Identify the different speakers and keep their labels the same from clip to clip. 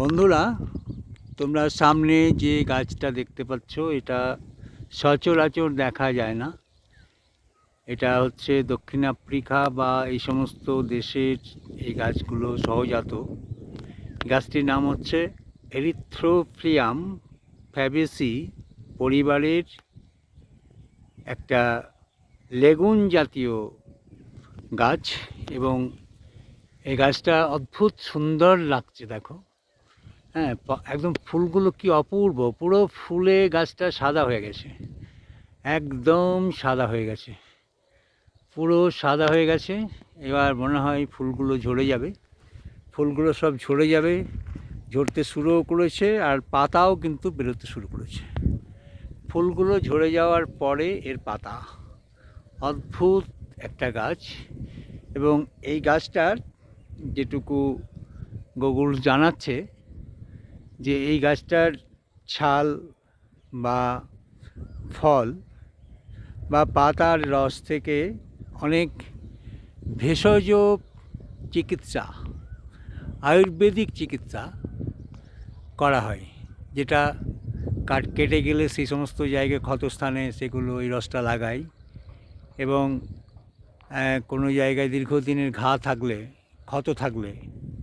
Speaker 1: বন্ধুরা, তোমরা সামনে যে গাছটা দেখতে পাচ্ছ, এটা সচরাচর দেখা যায় না। এটা হচ্ছে দক্ষিণ আফ্রিকা বা এই সমস্ত দেশের এই গাছগুলো সহজাত। গাছটির নাম হচ্ছে এরিথ্রোফ্রিয়াম ফ্যাবেসি পরিবারের একটা লেগুন জাতীয় গাছ এবং এই গাছটা অদ্ভুত সুন্দর লাগছে, দেখো। হ্যাঁ একদম ফুলগুলো কি অপূর্ব। পুরো ফুলে গাছটা সাদা হয়ে গেছে। একদম সাদা হয়ে গেছে। পুরো সাদা হয়ে গেছে। এবার মনে হয় ফুলগুলো ঝরে যাবে। ফুলগুলো সব ঝরে যাবে। ঝরতে শুরুও করেছে আর পাতাও কিন্তু বেরোতে শুরু করেছে। ফুলগুলো ঝরে যাওয়ার পরে এর পাতা। অদ্ভুত একটা গাছ। এবং এই গাছটার যেটুকু গুগল জানাচ্ছে যে এই গাছটার ছাল বা ফল বা পাতার রস থেকে অনেক ভেষজ চিকিৎসা, আয়ুর্বেদিক চিকিৎসা করা হয়, যেটা কাট কেটে গেলে সেই সমস্ত জায়গায় ক্ষতস্থানে সেগুলো এই রসটা লাগায় এবং কোনো জায়গায় দীর্ঘদিনের ঘা থাকলে, ক্ষত থাকলে,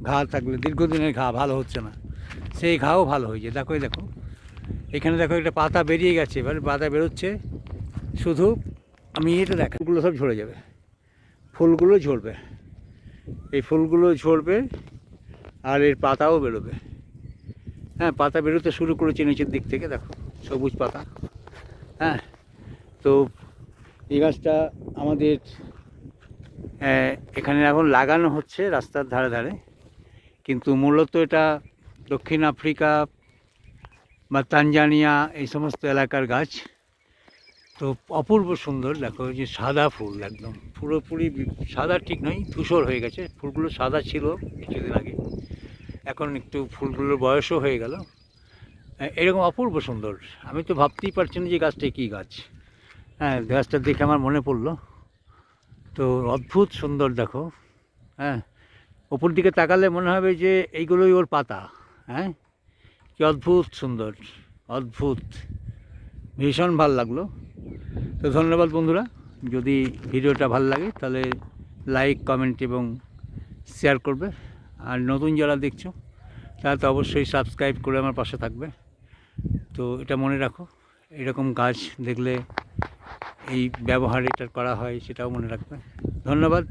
Speaker 1: ঘা থাকলে দীর্ঘদিনের ঘা ভালো হচ্ছে না। সেই ঘাও ভালো হয়েছে। দেখো দেখো। এখানে দেখো একটা পাতা বেরিয়ে গেছে, এবার পাতা বেরোচ্ছে। শুধু আমি এটা দেখ ফুলগুলো সব ঝরে যাবে। ফুলগুলো ঝরবে। এই ফুলগুলো ঝরবে আর এর পাতাও বেরোবে। হ্যাঁ পাতা বেরোতে শুরু করেছে নিচের দিক থেকে, দেখো, সবুজ পাতা। হ্যাঁ তো এই গাছটা আমাদের এখানে এখন লাগানো হচ্ছে রাস্তার ধারে ধারে। কিন্তু মূলত এটা দক্ষিণ আফ্রিকা বা তানজানিয়া এই সমস্ত এলাকার গাছ। তো অপূর্ব সুন্দর, দেখো যে সাদা ফুল একদম। পুরোপুরি সাদা ঠিক নয়, ধূসর হয়ে গেছে। ফুলগুলো সাদা ছিল কিছুদিন আগে। এখন একটু ফুলগুলোর বয়সও হয়ে গেল। এরকম অপূর্ব সুন্দর। আমি তো ভাবতেই পারছি না যে গাছটা কী গাছ। হ্যাঁ গাছটা দেখে আমার মনে পড়ল। তো অদ্ভুত সুন্দর, দেখো। হ্যাঁ ওপর দিকে তাকালে মনে হবে যে এইগুলোই ওর পাতা। হ্যাঁ? কি অদ্ভুত সুন্দর, অদ্ভুত। ভীষণ ভালো লাগল। তো ধন্যবাদ বন্ধুরা, যদি ভিডিওটা ভালো লাগে তাহলে লাইক, কমেন্ট এবং শেয়ার করবে। আর নতুন যারা দেখছ, তারা তো অবশ্যই সাবস্ক্রাইব করে আমার পাশে থাকবে। তো এটা মনে রাখো, এরকম গাছ দেখলে এই ব্যবহার এটার করা হয়, সেটাও মনে রাখবে। ধন্যবাদ।